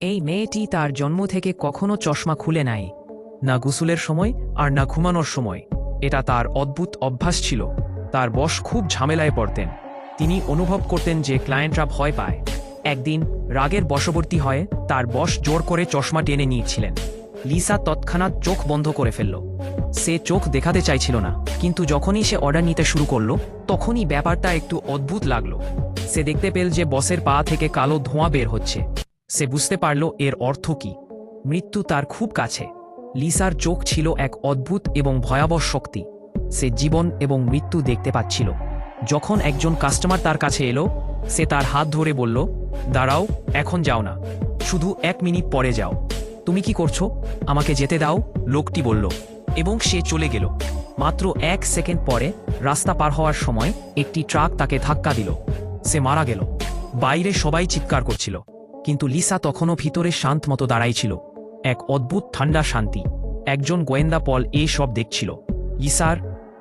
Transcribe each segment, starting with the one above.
এই মেয়েটি তার জন্ম থেকে কখনো চশমা খুলে নাই, না গুসুলের সময় আর না ঘুমানোর সময়। এটা তার অদ্ভুত অভ্যাস ছিল। তার বস খুব ঝামেলায় পড়তেন। তিনি অনুভব করতেন যে ক্লায়েন্টরা ভয় পায়। একদিন রাগের বশবর্তী হয়ে তার বস জোর করে চশমা টেনে নিয়েছিলেন। লিসা তৎক্ষণাৎ চোখ বন্ধ করে ফেলল। সে চোখ দেখাতে চাইছিল না, কিন্তু যখনই সে অর্ডার নিতে শুরু করল, তখনই ব্যাপারটা একটু অদ্ভুত লাগল। সে দেখতে পেল যে বসের পা থেকে কালো ধোঁয়া বের হচ্ছে। সে বুঝতে পারল এর অর্থ কি। মৃত্যু তার খুব কাছে। লিসার চোখ ছিল এক অদ্ভুত এবং ভয়াবহ শক্তি। সে জীবন এবং মৃত্যু দেখতে পাচ্ছিল। যখন একজন কাস্টমার তার কাছে এলো, সে তার হাত ধরে বলল, দাঁড়াও, এখন যাও না। শুধু এক মিনিট পরে যাও। তুমি কি করছ? আমাকে যেতে দাও, লোকটি বলল। এবং সে চলে গেল। মাত্র এক সেকেন্ড পরে রাস্তা পার হওয়ার সময় একটি ট্রাক তাকে ধাক্কা দিল। সে মারা গেল। বাইরে সবাই চিৎকার করছিল। কিন্তু লিসা তখনও ভিতরে শান্ত মতো দাঁড়াইছিল এক অদ্ভুত ঠান্ডা শান্তি। একজন গোয়েন্দা পল এই সব দেখছিল। লিসার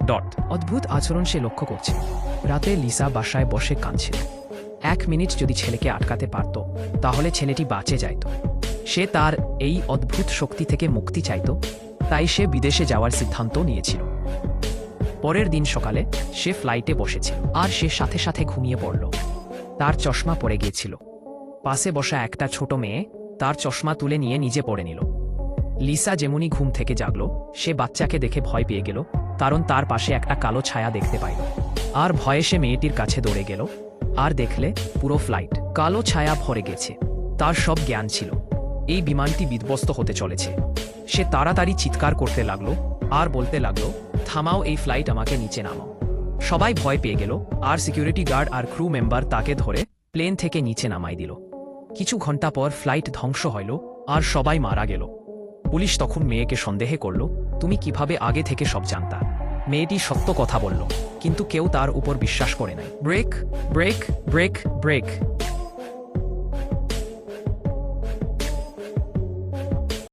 ডট। অদ্ভুত আচরণ সে লক্ষ্য করছে। রাতে লিসা বাসায় বসে কাঁদছিল এক মিনিট যদি ছেলেকে আটকাতে পারত, তাহলে ছেলেটি বাঁচে যাইত। সে তার এই অদ্ভুত শক্তি থেকে মুক্তি চাইত, তাই সে বিদেশে যাওয়ার সিদ্ধান্ত নিয়েছিল। পরের দিন সকালে সে ফ্লাইটে বসেছিল। আর সে সাথে সাথে ঘুমিয়ে পড়ল। তার চশমা পড়ে গিয়েছিল। পাশে বসা একটা ছোট মেয়ে তার চশমা তুলে নিয়ে নিজে পড়ে নিল। লিসা যেমনই ঘুম থেকে জাগল, সে বাচ্চাকে দেখে ভয় পেয়ে গেল, কারণ তার পাশে একটা কালো ছায়া দেখতে পাইল। আর ভয়ে সে মেয়েটির কাছে দৌড়ে গেল, আর দেখলে পুরো ফ্লাইট কালো ছায়া ভরে গেছে। তার সব জ্ঞান ছিল। এই বিমানটি বিধ্বস্ত হতে চলেছে। সে তাড়াতাড়ি চিৎকার করতে লাগল, আর বলতে লাগল, থামাও এই ফ্লাইট আমাকে নিচে নামাও। সবাই ভয় পেয়ে গেল, আর সিকিউরিটি গার্ড আর ক্রু মেম্বার তাকে ধরে প্লেন থেকে নিচে নামাই দিল। কিছু ঘণ্টা পর ফ্লাইট ধ্বংস হইল, আর সবাই মারা গেল। পুলিশ তখন মেয়েকে সন্দেহে করল, তুমি কীভাবে আগে থেকে সব জানতা? মেয়েটি সত্য কথা বলল, কিন্তু কেউ তার উপর বিশ্বাস করে নাই। Break break break break.